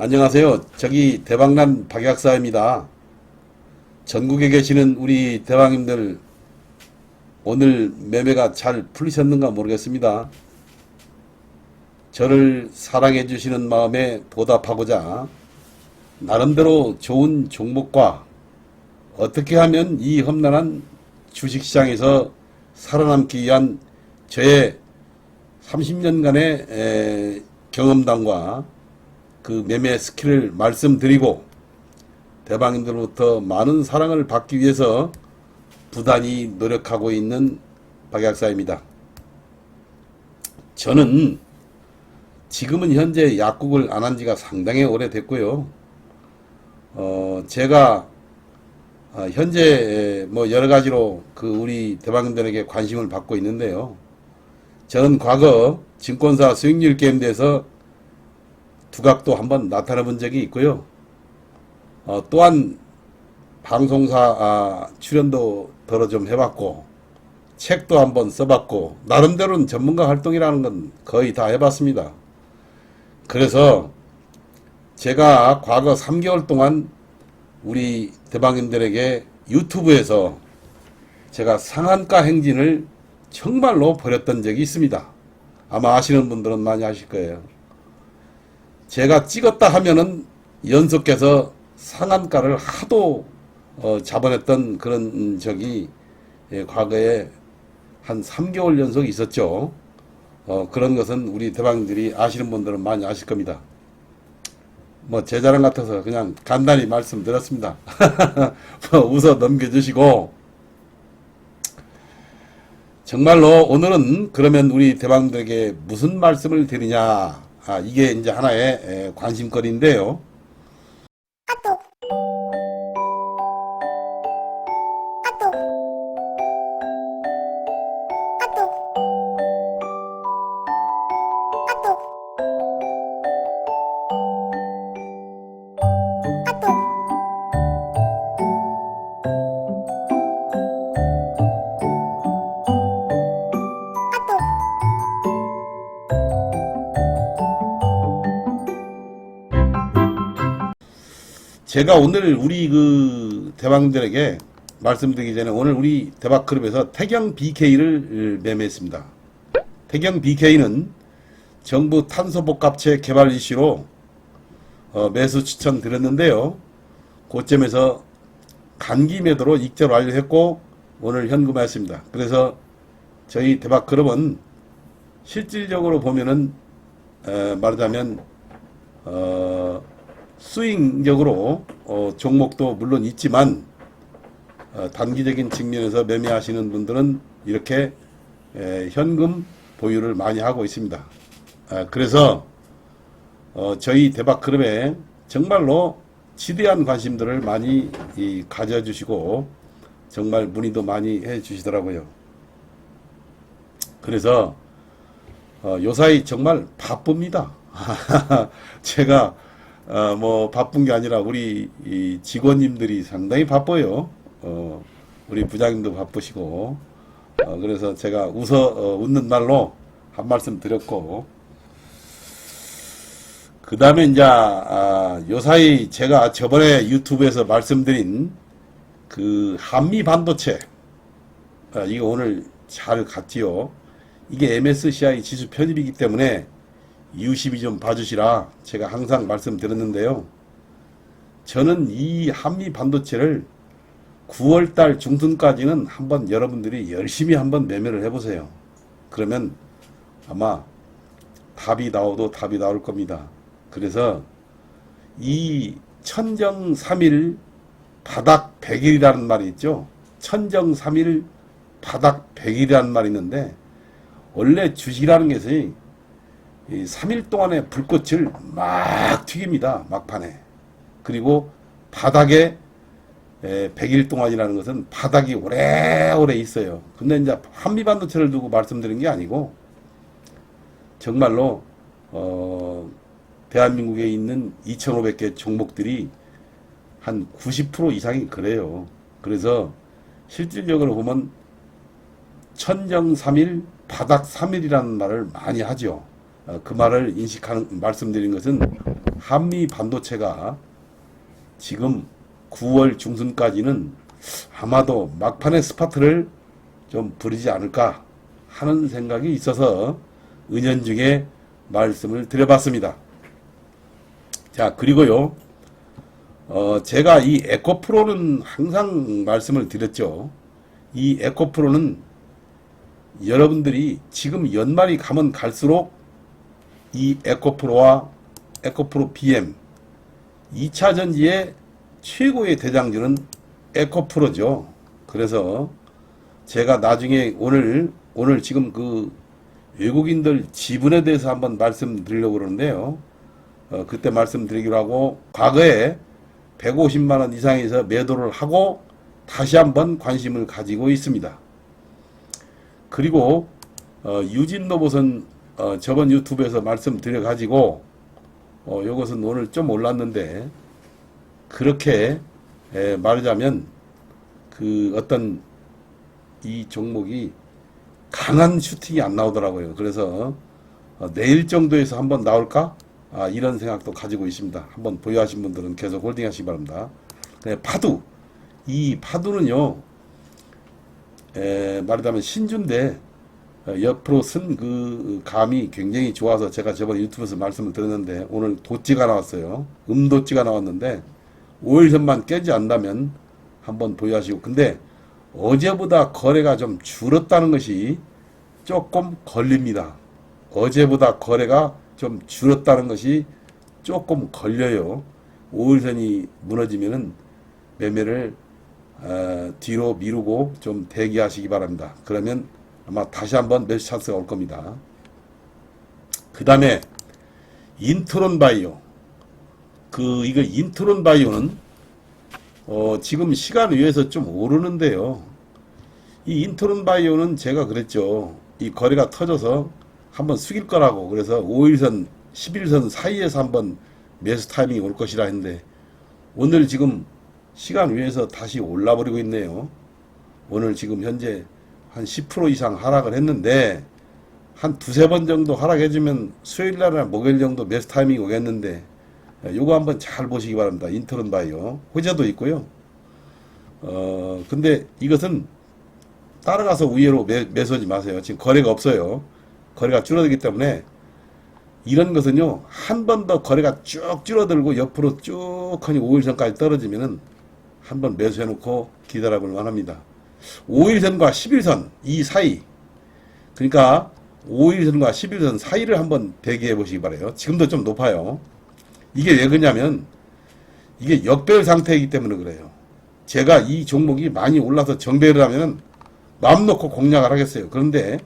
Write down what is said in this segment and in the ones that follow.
안녕하세요. 저기 대박난 박약사입니다. 전국에 계시는 우리 대박님들 오늘 매매가 잘 풀리셨는가 모르겠습니다. 저를 사랑해 주시는 마음에 보답하고자 나름대로 좋은 종목과 어떻게 하면 이 험난한 주식시장에서 살아남기 위한 저의 30년간의 에, 경험담과 그 매매 스킬을 말씀드리고 대방님들로부터 많은 사랑을 받기 위해서 부단히 노력하고 있는 박약사입니다. 저는 지금은 현재 약국을 안 한 지가 상당히 오래됐고요. 어, 제가 어, 현재 뭐 여러 가지로 그 우리 대방님들에게 관심을 받고 있는데요. 저는 과거 증권사 수익률 게임대에서 두각도 한번 나타나 본 적이 있고요. 어, 또한 방송사 아, 출연도 더러 좀 해봤고 책도 한번 써봤고 나름대로는 전문가 활동이라는 건 거의 다 해봤습니다. 그래서 제가 과거 3개월 동안 우리 대방인들에게 유튜브에서 제가 상한가 행진을 정말로 벌였던 적이 있습니다. 아마 아시는 분들은 많이 아실 거예요. 제가 찍었다 하면은 연속해서 상한가를 하도 어, 잡아냈던 그런 적이 예, 과거에 한 3개월 연속 있었죠. 어, 그런 것은 우리 대방들이 아시는 분들은 많이 아실 겁니다. 뭐 제 자랑 같아서 그냥 간단히 말씀드렸습니다. 뭐 웃어 넘겨주시고 정말로 오늘은 그러면 우리 대방들에게 무슨 말씀을 드리냐 아, 이게 이제 하나의 에, 관심거리인데요. 제가 오늘 우리 그 대방들에게 말씀드리기 전에 오늘 우리 대박클럽에서 태경 BK를 매매했습니다. 태경 BK는 정부 탄소복합체 개발 이슈로 어, 매수 추천 드렸는데요. 고점에서 간기 매도로 익절 완료했고 오늘 현금화했습니다. 그래서 저희 대박클럽은 실질적으로 보면은 에, 말하자면 어, 스윙적으로 어, 종목도 물론 있지만 어, 단기적인 측면에서 매매하시는 분들은 이렇게 에, 현금 보유를 많이 하고 있습니다. 아, 그래서 어, 저희 대박 클럽에 정말로 지대한 관심들을 많이 이, 가져주시고 정말 문의도 많이 해주시더라고요. 그래서 어, 요사이 정말 바쁩니다. 제가 어, 뭐 바쁜 게 아니라 우리 이 직원님들이 상당히 바빠요. 어, 우리 부장님도 바쁘시고 어, 그래서 제가 웃어 어, 웃는 말로 한 말씀 드렸고 그 다음에 이제 아, 요사이 제가 저번에 유튜브에서 말씀드린 그 한미 반도체 아, 이거 오늘 잘 갔지요. 이게 MSCI 지수 편입이기 때문에 유심히 좀 봐주시라 제가 항상 말씀드렸는데요. 저는 이 한미 반도체를 9월달 중순까지는 한번 여러분들이 열심히 한번 매매를 해보세요. 그러면 아마 답이 나오도 답이 나올 겁니다. 그래서 이 천정 3일 바닥 100일이라는 말이 있죠. 천정 3일 바닥 100일이라는 말이 있는데 원래 주식이라는 것이 이 3일 동안의 불꽃을 막 튀깁니다. 막판에. 그리고 바닥에 에, 100일 동안이라는 것은 바닥이 오래오래 있어요. 근데 이제 한미반도체를 두고 말씀드린 게 아니고 정말로 어, 대한민국에 있는 2,500개 종목들이 한 90% 이상이 그래요. 그래서 실질적으로 보면 천정 3일, 바닥 3일이라는 말을 많이 하죠. 어, 그 말을 인식하는 말씀드린 것은 한미 반도체가 지금 9월 중순까지는 아마도 막판의 스파트를 좀 부리지 않을까 하는 생각이 있어서 은연중에 말씀을 드려봤습니다. 자, 그리고요, 어, 제가 이 에코프로는 항상 말씀을 드렸죠. 이 에코프로는 여러분들이 지금 연말이 가면 갈수록 이 에코프로와 에코프로 BM 2차 전지의 최고의 대장주는 에코프로죠. 그래서 제가 나중에 오늘 오늘 지금 그 외국인들 지분에 대해서 한번 말씀드리려고 그러는데요. 어, 그때 말씀드리기로 하고 과거에 150만 원 이상에서 매도를 하고 다시 한번 관심을 가지고 있습니다. 그리고 어, 유진 로봇은 어, 저번 유튜브에서 말씀드려 가지고 어, 요것은 오늘 좀 올랐는데 그렇게 에, 말하자면 그 어떤 이 종목이 강한 슈팅이 안 나오더라고요. 그래서 어, 내일 정도에서 한번 나올까? 아, 이런 생각도 가지고 있습니다. 한번 보유하신 분들은 계속 홀딩 하시기 바랍니다. 네, 파두. 이 파두는요, 에, 말하자면 신주인데, 어, 옆으로 쓴 그 감이 굉장히 좋아서 제가 저번에 유튜브에서 말씀을 드렸는데, 오늘 도찌가 나왔어요. 음도찌가 나왔는데, 5일선만 깨지 않다면 한번 보유하시고, 근데 어제보다 거래가 좀 줄었다는 것이 조금 걸립니다. 어제보다 거래가 좀 줄었다는 것이 조금 걸려요. 5일선이 무너지면은 매매를 어, 뒤로 미루고 좀 대기하시기 바랍니다. 그러면 아마 다시 한번 매수 찬스가 올 겁니다. 그 다음에 인트론 바이오. 그 이거 인트론 바이오는 어, 지금 시간 위에서 좀 오르는데요. 이 인트론 바이오는 제가 그랬죠. 이 거래가 터져서 한번 숙일 거라고. 그래서 5일선, 11선 사이에서 한번 매수 타이밍이 올 것이라 했는데 오늘 지금 시간 위에서 다시 올라버리고 있네요. 오늘 지금 현재 한 10% 이상 하락을 했는데 한 두세 번 정도 하락해주면 수요일 날이나 목요일 정도 매수 타이밍이 오겠는데 요거 한번 잘 보시기 바랍니다. 인트론 바이오. 호재도 있고요. 어, 근데 이것은 따라가서 매, 매수하지 마세요. 지금 거래가 없어요. 거래가 줄어들기 때문에 이런 것은요, 한 번 더 거래가 쭉 줄어들고 옆으로 쭉 하니 5일선까지 떨어지면은 한 번 매수해놓고 기다려볼 만합니다. 5일선과 11선 이 사이, 그러니까 5일선과 11선 사이를 한번 대기해 보시기 바래요. 지금도 좀 높아요. 이게 왜 그러냐면 이게 역별 상태이기 때문에 그래요. 제가 이 종목이 많이 올라서 정배를 하면은 마음 놓고 공략을 하겠어요. 그런데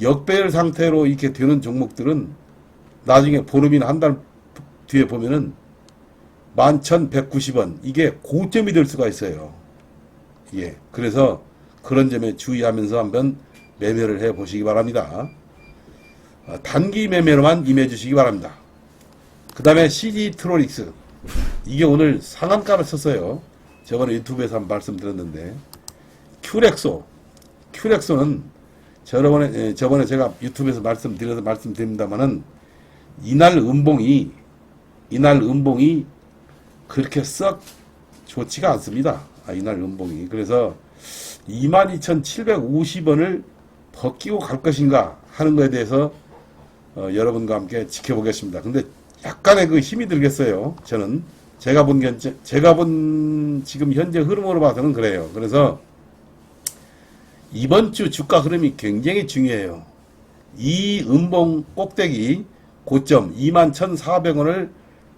역배열 상태로 이렇게 되는 종목들은 나중에 보름이나 한 달 뒤에 보면은 11,190원 이게 고점이 될 수가 있어요. 예. 그래서 그런 점에 주의하면서 한번 매매를 해 보시기 바랍니다. 어, 단기 매매로만 임해 주시기 바랍니다. 그 다음에 CG 트로닉스 이게 오늘 상한가를 쳤어요. 저번에 유튜브에서 한번 말씀드렸는데 큐렉소 큐렉소는 저번에 예, 저번에 제가 유튜브에서 말씀드려서 말씀드립니다만은 이날 음봉이 이날 음봉이 그렇게 썩 좋지가 않습니다. 아, 이날 음봉이 그래서 22,750원을 벗기고 갈 것인가 하는 것에 대해서 어, 여러분과 함께 지켜보겠습니다. 근데 약간의 그 힘이 들겠어요. 저는 제가 본 견제, 제가 본 지금 현재 흐름으로 봐서는 그래요. 그래서 이번 주 주가 흐름이 굉장히 중요해요. 이 음봉 꼭대기 고점 21,400원을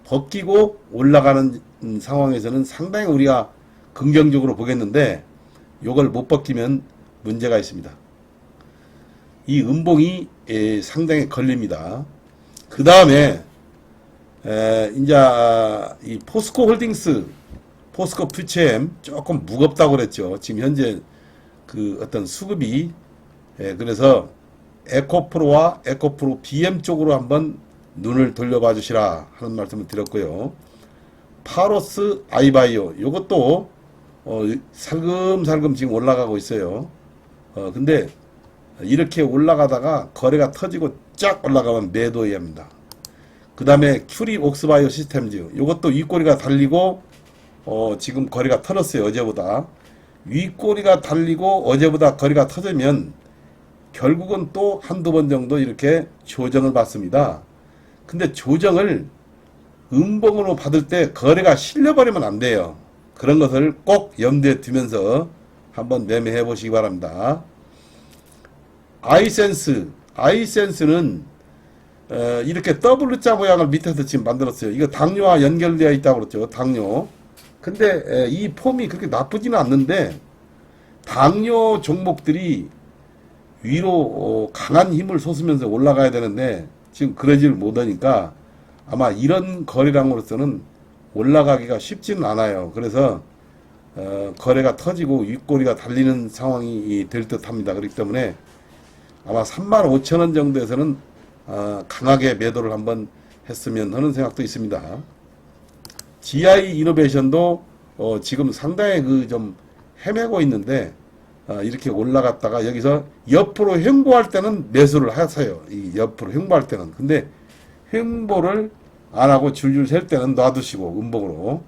벗기고 올라가는 상황에서는 상당히 우리가 긍정적으로 보겠는데 요걸 못 벗기면 문제가 있습니다. 이 음봉이 에, 상당히 걸립니다. 그 다음에 이제 아, 이 포스코 홀딩스, 포스코 퓨체엠 조금 무겁다고 그랬죠. 지금 현재 그 어떤 수급이 예, 그래서 에코프로와 에코프로 BM 쪽으로 한번 눈을 돌려봐 주시라 하는 말씀을 드렸고요. 파로스 아이바이오 요것도 어, 살금살금 지금 올라가고 있어요. 어, 근데 이렇게 올라가다가 거래가 터지고 쫙 올라가면 매도해야 합니다. 그 다음에 큐리 옥스바이오 시스템즈 요것도 윗꼬리가 달리고 어, 지금 거리가 터졌어요 어제보다 윗꼬리가 달리고 어제보다 거리가 터지면 결국은 또 한두 번 정도 이렇게 조정을 받습니다 근데 조정을 음봉으로 받을 때 거래가 실려버리면 안 돼요 그런 것을 꼭 염두에 두면서 한번 매매해 보시기 바랍니다 아이센스 아이센스는 어, 이렇게 W자 모양을 밑에서 지금 만들었어요. 이거 당뇨와 연결되어 있다고 그랬죠. 당뇨. 근데 에, 이 폼이 그렇게 나쁘지는 않는데 당뇨 종목들이 위로 어, 강한 힘을 솟으면서 올라가야 되는데 지금 그러질 못하니까 아마 이런 거래량으로서는 올라가기가 쉽지는 않아요. 그래서 어, 거래가 터지고 윗꼬리가 달리는 상황이 될 듯합니다. 그렇기 때문에 아마 3만 5천 원 정도에서는 어, 강하게 매도를 한번 했으면 하는 생각도 있습니다. GI 이노베이션도 어, 지금 상당히 그 좀 헤매고 있는데 어, 이렇게 올라갔다가 여기서 옆으로 횡보할 때는 매수를 하세요. 이 옆으로 횡보할 때는. 근데 횡보를 안 하고 줄줄 셀 때는 놔두시고 음봉으로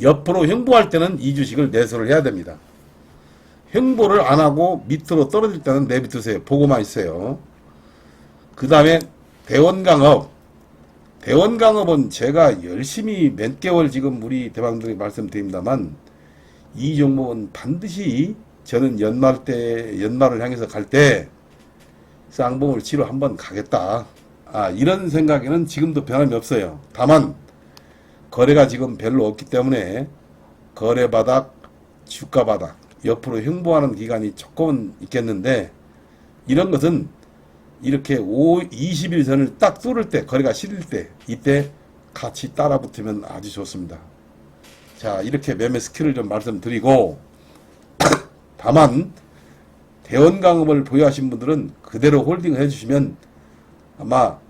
옆으로 횡보할 때는 이 주식을 매수를 해야 됩니다. 횡보를 안 하고 밑으로 떨어질 때는 내비두세요. 보고만 있어요. 그 다음에 대원강업. 대원강업은 제가 열심히 몇 개월 지금 우리 대방들이 말씀드립니다만 이 종목은 반드시 저는 연말 때, 연말을 향해서 갈 때 쌍봉을 치러 한번 가겠다. 아, 이런 생각에는 지금도 변함이 없어요. 다만 거래가 지금 별로 없기 때문에 거래 바닥, 주가 바닥, 옆으로 횡보하는 기간이 조금은 있겠는데 이런 것은 이렇게 5, 21선을 딱 뚫을 때, 거래가 실릴 때, 이때 같이 따라 붙으면 아주 좋습니다. 자, 이렇게 매매 스킬을 좀 말씀드리고, 다만, 대원강업을 보유하신 분들은 그대로 홀딩을 해주시면 아마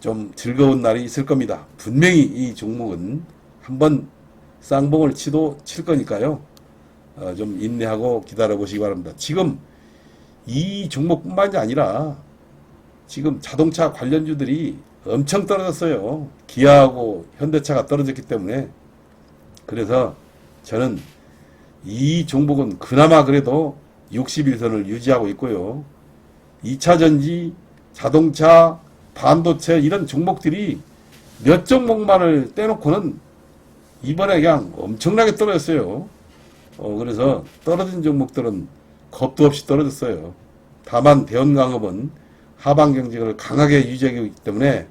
좀 즐거운 날이 있을 겁니다. 분명히 이 종목은 한번 쌍봉을 치도 칠 거니까요. 어, 좀 인내하고 기다려 보시기 바랍니다. 지금 이 종목뿐만이 아니라 지금 자동차 관련주들이 엄청 떨어졌어요. 기아하고 현대차가 떨어졌기 때문에 그래서 저는 이 종목은 그나마 그래도 61선을 유지하고 있고요. 2차 전지, 자동차, 반도체 이런 종목들이 몇 종목만을 떼놓고는 이번에 그냥 엄청나게 떨어졌어요. 어, 그래서 떨어진 종목들은 겁도 없이 떨어졌어요. 다만 대원강업은 하방 경직을 강하게 유지하고 있기 때문에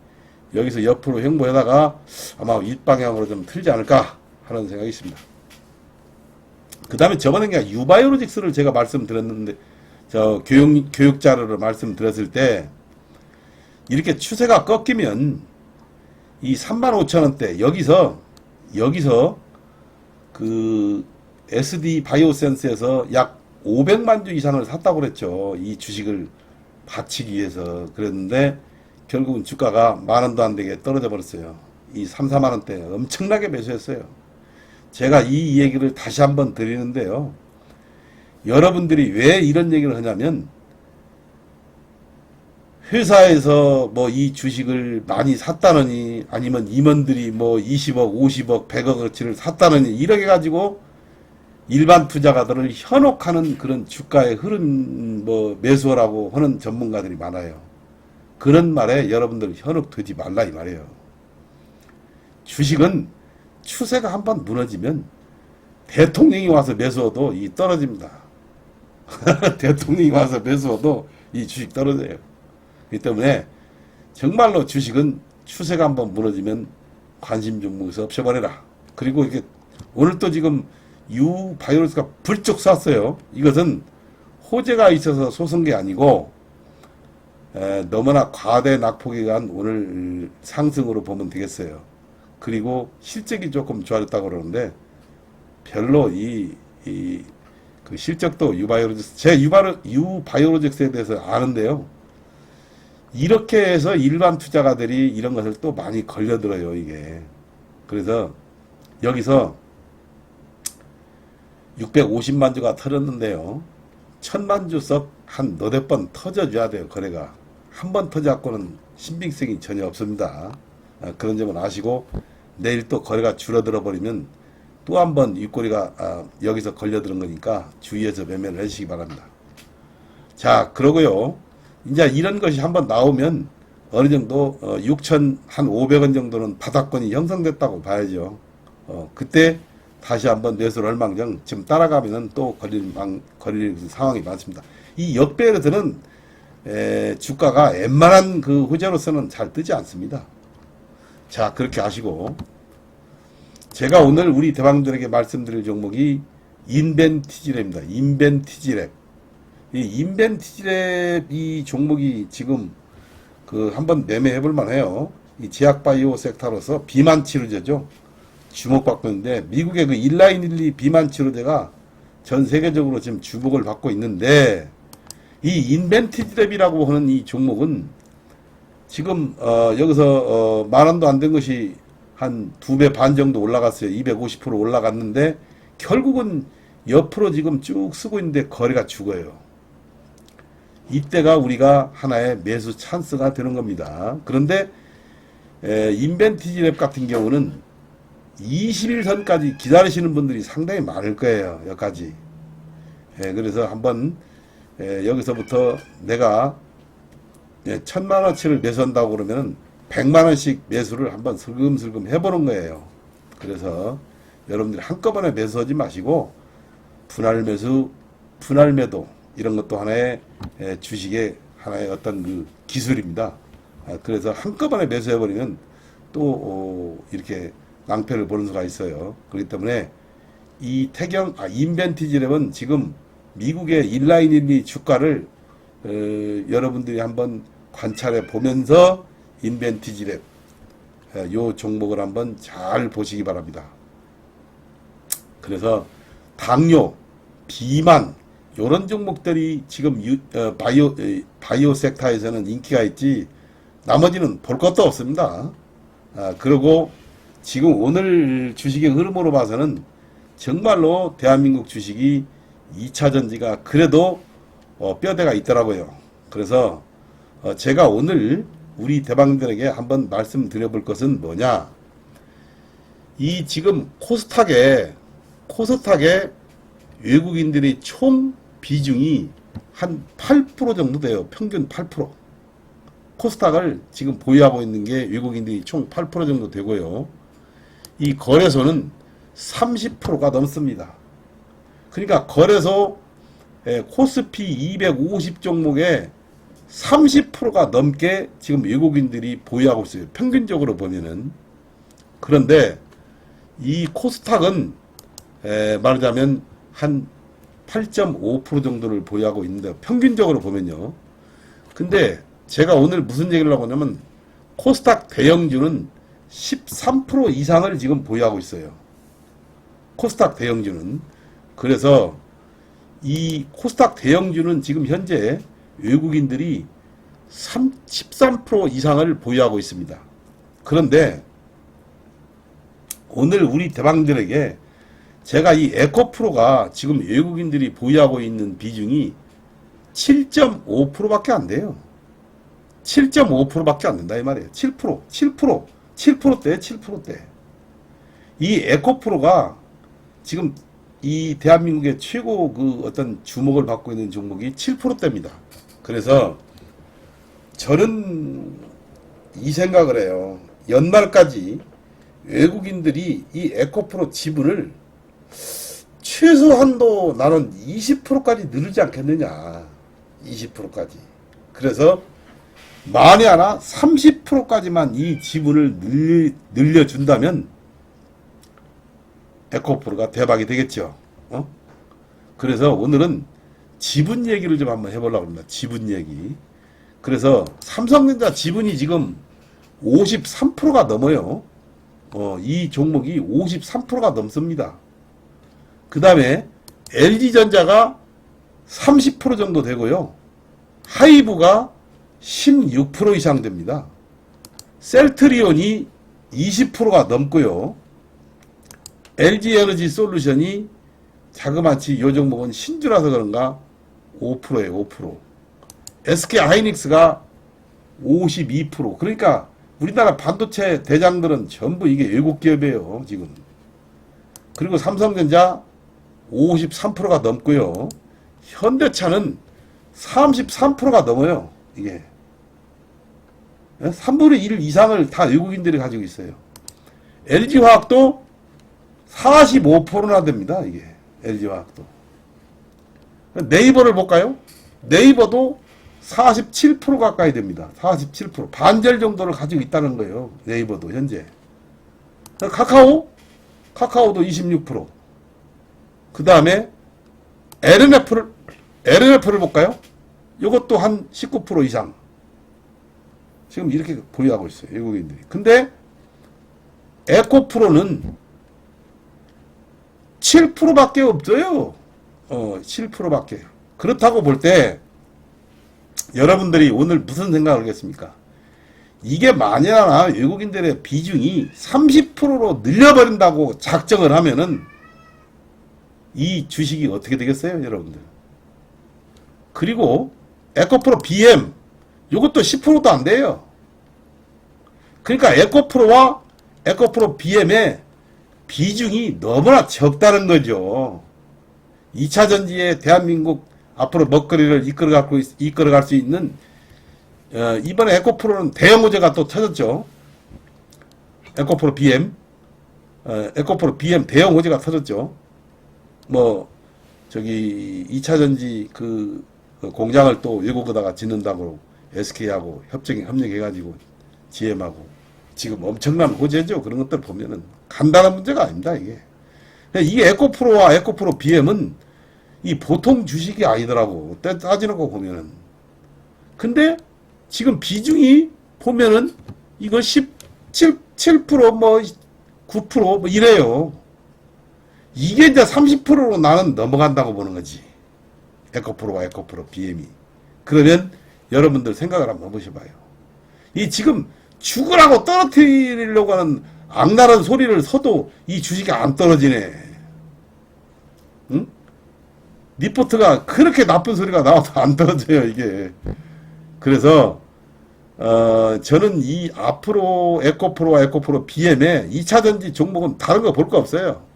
여기서 옆으로 횡보하다가 아마 윗방향으로 좀 틀지 않을까 하는 생각이 있습니다. 그 다음에 저번에 그냥 유바이오로직스를 제가 말씀드렸는데 저 교육 교육 자료를 말씀드렸을 때 이렇게 추세가 꺾이면 이 3만 5천 원대 여기서 여기서 그 SD 바이오센스에서 약 500만 주 이상을 샀다고 그랬죠. 이 주식을 바치기 위해서 그랬는데 결국은 주가가 만 원도 안 되게 떨어져 버렸어요. 이 3, 4만 원대 엄청나게 매수했어요. 제가 이 얘기를 다시 한번 드리는데요. 여러분들이 왜 이런 얘기를 하냐면 회사에서 뭐 이 주식을 많이 샀다느니 아니면 임원들이 뭐 20억, 50억, 100억어치를 샀다느니 이렇게 가지고 일반 투자가들을 현혹하는 그런 주가의 흐름 뭐 매수라고 하는 전문가들이 많아요. 그런 말에 여러분들 현혹되지 말라 이 말이에요. 주식은 추세가 한번 무너지면 대통령이 와서 매수해도 이 떨어집니다. 대통령이 와서 매수해도 이 주식 떨어져요. 그렇기 때문에 정말로 주식은 추세가 한번 무너지면 관심 종목에서 없애버려라. 그리고 이게 오늘 또 지금 유 바이오스가 불쩍 쐈어요. 이것은 호재가 있어서 솟은 게 아니고 에, 너무나 과대 낙폭에 의한 오늘 상승으로 보면 되겠어요. 그리고 실적이 조금 좋아졌다고 그러는데 별로 이, 이, 그 실적도 유바이오로직스, 제 유바이오로직스에 대해서 아는데요. 이렇게 해서 일반 투자가들이 이런 것을 또 많이 걸려들어요, 이게. 그래서 여기서 650만 주가 터졌는데요. 천만 주석 한 너댓 번 터져줘야 돼요, 거래가. 한 번 터져갖고는 신빙성이 전혀 없습니다. 아, 그런 점을 아시고 내일 또 거래가 줄어들어 버리면 또 한 번 윗꼬리가 아, 여기서 걸려드는 거니까 주의해서 매매를 해주시기 바랍니다. 자, 그러고요. 이제 이런 것이 한번 나오면 어느 정도 어, 6천 한 500원 정도는 바닥권이 형성됐다고 봐야죠. 어, 그때 다시 한번 매수를 할 망정 지금 따라가면은 또 걸릴 망 걸릴 상황이 많습니다. 이 역배에서는 에, 주가가 웬만한 그 호재로서는 잘 뜨지 않습니다. 자, 그렇게 아시고 제가 오늘 우리 대방들에게 말씀드릴 종목이 인벤티지랩입니다. 인벤티지랩. 이 인벤티지랩 이 종목이 지금 그 한번 매매해 볼 만해요. 이 제약바이오 섹터로서 비만 치료제죠. 주목받고 있는데 미국의 그12 비만 치료제가 전 세계적으로 지금 주목을 받고 있는데 이 인벤티지랩이라고 하는 이 종목은 지금 어 여기서 어 만 원도 안 된 것이 한 두 배 반 정도 올라갔어요. 250% 올라갔는데 결국은 옆으로 지금 쭉 쓰고 있는데 거래가 죽어요. 이때가 우리가 하나의 매수 찬스가 되는 겁니다. 그런데 에, 인벤티지 랩 같은 경우는 21선까지 기다리시는 분들이 상당히 많을 거예요. 여기까지. 예, 그래서 한번 예, 여기서부터 내가 예, 천만 원치를 매수한다고 그러면은 백만 원씩 매수를 한번 슬금슬금 해보는 거예요. 그래서 여러분들이 한꺼번에 매수하지 마시고 분할 매수, 분할 매도 이런 것도 하나의 예, 주식의 하나의 어떤 그 기술입니다. 아, 그래서 한꺼번에 매수해버리면 또 어, 이렇게 낭패를 보는 수가 있어요. 그렇기 때문에 이 태경 아 인벤티지랩은 지금 미국의 인라인 12 주가를 어, 여러분들이 한번 관찰해 보면서 인벤티지랩 어, 요 종목을 한번 잘 보시기 바랍니다. 그래서 당뇨, 비만 요런 종목들이 지금 유, 어, 바이오 에, 바이오 섹터에서는 인기가 있지 나머지는 볼 것도 없습니다. 아, 그리고 지금 오늘 주식의 흐름으로 봐서는 정말로 대한민국 주식이 2차 전지가 그래도 어, 뼈대가 있더라고요. 그래서 어, 제가 오늘 우리 대방들에게 한번 말씀드려 볼 것은 뭐냐? 이 지금 코스닥에 코스닥에 외국인들의 총 비중이 한 8% 정도 돼요. 평균 8%. 코스닥을 지금 보유하고 있는 게 외국인들이 총 8% 정도 되고요. 이 거래소는 30%가 넘습니다. 그러니까 거래소 에, 코스피 250 종목에 30%가 넘게 지금 외국인들이 보유하고 있어요. 평균적으로 보면은. 그런데 이 코스닥은 에, 말하자면 한 8.5% 정도를 보유하고 있는데 평균적으로 보면요. 근데 제가 오늘 무슨 얘기를 하고 있냐면 코스닥 대형주는 13% 이상을 지금 보유하고 있어요. 코스닥 대형주는. 그래서 이 코스닥 대형주는 지금 현재 외국인들이 3, 13% 이상을 보유하고 있습니다. 그런데 오늘 우리 대방들에게 제가 이 에코프로가 지금 외국인들이 보유하고 있는 비중이 7.5%밖에 안 돼요. 7.5%밖에 안 된다 이 말이에요. 7%, 7%, 7%대, 7%대. 이 에코프로가 지금 이 대한민국의 최고 그 어떤 주목을 받고 있는 종목이 7%대입니다. 그래서 저는 이 생각을 해요. 연말까지 외국인들이 이 에코프로 지분을 최소한도 나는 20%까지 늘지 않겠느냐. 20%까지. 그래서 만에 하나 30%까지만 이 지분을 늘, 늘려 준다면 에코프로가 대박이 되겠죠. 어? 그래서 오늘은 지분 얘기를 좀 한번 해보려고 합니다. 지분 얘기. 그래서 삼성전자 지분이 지금 53%가 넘어요. 어, 이 종목이 53%가 넘습니다. 그 다음에 LG전자가 30% 정도 되고요. 하이브가 16% 이상 됩니다. 셀트리온이 20%가 넘고요. LG에너지 솔루션이 자그마치 요 종목은 신주라서 그런가 5%에요, 5%. SK 하이닉스가 52%. 그러니까 우리나라 반도체 대장들은 전부 이게 외국 기업이에요, 지금. 그리고 삼성전자 53%가 넘고요. 현대차는 33%가 넘어요. 이게. 3분의 1 이상을 다 외국인들이 가지고 있어요. LG화학도 45%나 됩니다. 이게 LG화학도. 네이버를 볼까요? 네이버도 47% 가까이 됩니다. 47% 반절 정도를 가지고 있다는 거예요. 네이버도 현재. 카카오 카카오도 26%. 그 다음에 LNF를 LNF를 볼까요? 이것도 한 19% 이상. 지금 이렇게 보유하고 있어요. 외국인들이. 근데 에코프로는 7%밖에 없어요. 어, 7%밖에. 그렇다고 볼 때 여러분들이 오늘 무슨 생각을 하겠습니까? 이게 만약나 외국인들의 비중이 30%로 늘려버린다고 작정을 하면은 이 주식이 어떻게 되겠어요, 여러분들? 그리고 에코프로 BM 이것도 10%도 안 돼요. 그러니까 에코프로와 에코프로 BM의 비중이 너무나 적다는 거죠. 2차 전지에 대한민국 앞으로 먹거리를 이끌어갈, 이끌어 갈 수 있는 어, 이번에 에코프로는 대형 호재가 또 터졌죠. 에코프로 BM 어, 에코프로 BM 대형 호재가 터졌죠. 뭐 저기 2차 전지 그 공장을 또 외국에다가 짓는다고 SK하고 협정 협력해 가지고 GM하고 지금 엄청난 호재죠. 그런 것들 보면은 간단한 문제가 아닙니다. 이게 이게 에코프로와 에코프로 BM은 이 보통 주식이 아니더라고. 따- 따지는 거 보면은. 근데 지금 비중이 보면은 이거 17, 7%뭐 9%뭐 이래요. 이게 이제 30%로 나는 넘어간다고 보는 거지. 에코프로와 에코프로 BM이. 그러면 여러분들 생각을 한번 해보셔봐요. 이 지금 죽으라고 떨어뜨리려고 하는 악랄한 소리를 서도 이 주식이 안 떨어지네. 응? 리포트가 그렇게 나쁜 소리가 나와도 안 떨어져요, 이게. 그래서, 어, 저는 이 앞으로 에코프로와 에코프로 BM의 2차전지 종목은 다른 거 볼 거 없어요.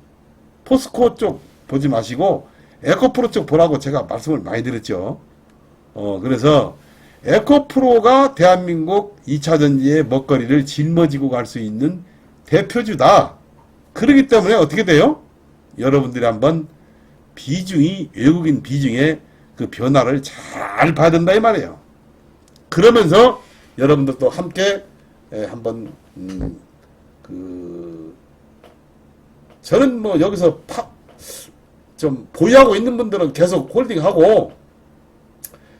포스코 쪽 보지 마시고, 에코프로 쪽 보라고 제가 말씀을 많이 드렸죠. 어, 그래서, 에코프로가 대한민국 2차 전지의 먹거리를 짊어지고 갈 수 있는 대표주다. 그러기 때문에 어떻게 돼요? 여러분들이 한번 비중이 외국인 비중의 그 변화를 잘 봐야 된다 이 말이에요. 그러면서 여러분들도 함께 에, 한번 음, 그 저는 뭐 여기서 파, 좀 보유하고 있는 분들은 계속 홀딩하고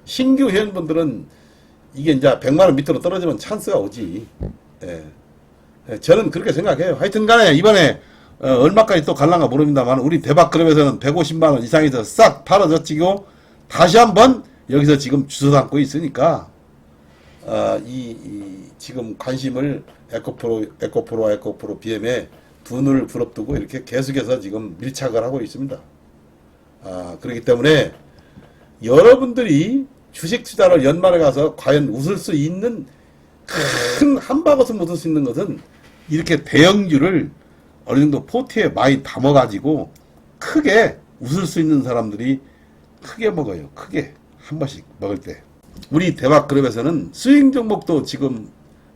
신규 회원분들은 이게 이제 100만 원 밑으로 떨어지면 찬스가 오지. 예. 예, 저는 그렇게 생각해요. 하여튼 간에 이번에 어, 얼마까지 또 갈랑가 모릅니다만 우리 대박그룹에서는 150만 원 이상에서 싹 팔아졌지고 다시 한번 여기서 지금 주워 담고 있으니까 어, 이, 이 지금 관심을 에코프로 에코프로와 에코프로 BM에 두 눈을 부릅뜨고 이렇게 계속해서 지금 밀착을 하고 있습니다. 아, 그렇기 때문에 여러분들이 주식 투자를 연말에 가서 과연 웃을 수 있는 큰 한바것을 웃을 수 있는 것은 이렇게 대형주를 어느 정도 포트에 많이 담아가지고 크게 웃을 수 있는 사람들이 크게 먹어요. 크게 한 번씩 먹을 때. 우리 대박 그룹에서는 스윙 종목도 지금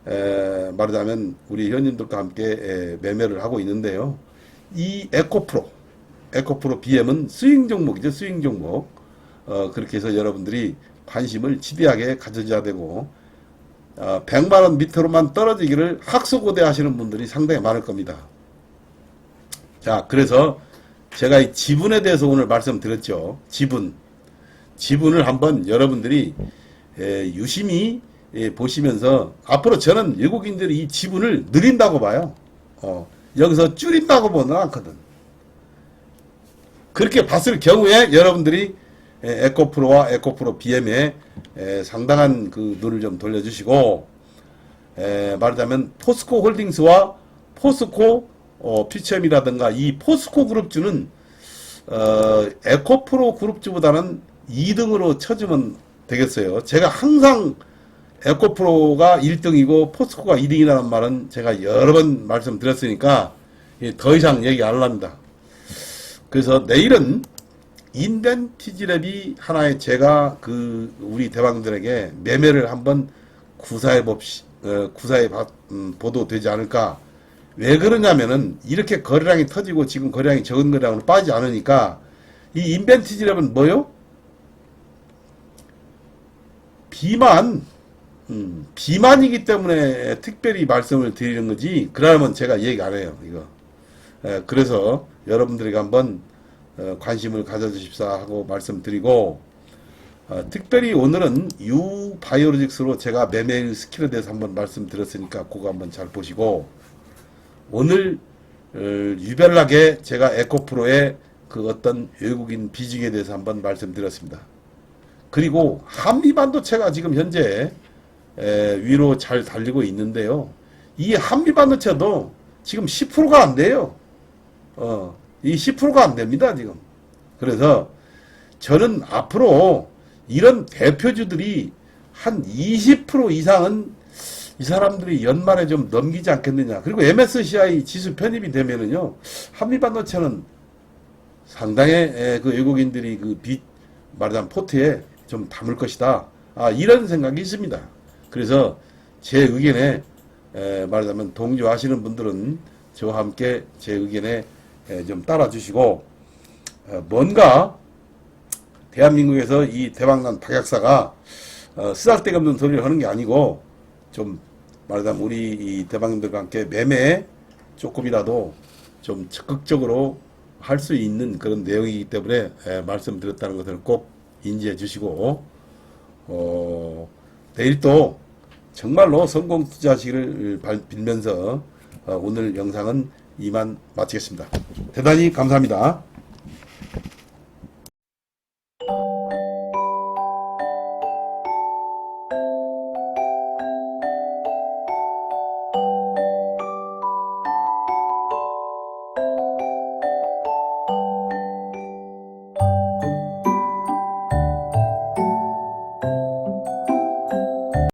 에, 말하자면 우리 회원님들과 함께 에, 매매를 하고 있는데요. 이 에코프로, 에코프로 BM은 스윙 종목이죠. 스윙 종목. 어, 그렇게 해서 여러분들이 관심을 지대하게 가져줘야 되고 어, 100만 원 밑으로만 떨어지기를 학수고대 하시는 분들이 상당히 많을 겁니다. 자, 그래서 제가 이 지분에 대해서 오늘 말씀드렸죠. 지분. 지분을 한번 여러분들이 에, 유심히 예, 보시면서 앞으로 저는 외국인들이 이 지분을 늘린다고 봐요. 어, 여기서 줄인다고 보는 않거든. 그렇게 봤을 경우에 여러분들이 에, 에코프로와 에코프로 BM에 에, 상당한 그 눈을 좀 돌려주시고 에, 말하자면 포스코 홀딩스와 포스코 어, 피처엠이라든가 이 포스코 그룹주는 어, 에코프로 그룹주보다는 2등으로 쳐주면 되겠어요. 제가 항상 에코프로가 1등이고 포스코가 2등이라는 말은 제가 여러 번 말씀드렸으니까 예, 더 이상 얘기 안 합니다. 그래서 내일은 인벤티지랩이 하나의 제가 그 우리 대방들에게 매매를 한번 구사해 봅시 어, 구사해 봐- 음, 보도 되지 않을까 왜 그러냐면은 이렇게 거래량이 터지고 지금 거래량이 적은 거래량으로 빠지지 않으니까 이 인벤티지랩은 뭐요? 비만 음, 비만이기 때문에 특별히 말씀을 드리는 거지 그러면 제가 얘기 안 해요 이거 에, 그래서 여러분들에게 한번 어, 관심을 가져주십사 하고 말씀드리고 어, 특별히 오늘은 유바이오로직스로 제가 매매 스킬에 대해서 한번 말씀드렸으니까 그거 한번 잘 보시고 오늘 어, 유별나게 제가 에코프로의 그 어떤 외국인 비중에 대해서 한번 말씀드렸습니다. 그리고 한미반도체가 지금 현재 에, 위로 잘 달리고 있는데요. 이 한미 반도체도 지금 10%가 안 돼요. 어, 이 10%가 안 됩니다, 지금. 그래서 저는 앞으로 이런 대표주들이 한 20% 이상은 이 사람들이 연말에 좀 넘기지 않겠느냐. 그리고 MSCI 지수 편입이 되면은요, 한미반도체는 상당히 에, 그 외국인들이 그 빚, 말하자면 포트에 좀 담을 것이다. 아, 이런 생각이 있습니다. 그래서 제 의견에 에, 말하자면 동조하시는 분들은 저와 함께 제 의견에 에, 좀 따라주시고 어, 뭔가 대한민국에서 이 대박난 박약사가 어, 쓰잘데기 없는 소리를 하는 게 아니고 좀 말하자면 우리 이 대방님들과 함께 매매 조금이라도 좀 적극적으로 할 수 있는 그런 내용이기 때문에 에, 말씀드렸다는 것을 꼭 인지해 주시고 어, 내일 또 정말로 성공 발- 빌면서 어, 오늘 영상은 이만 마치겠습니다. 대단히 감사합니다.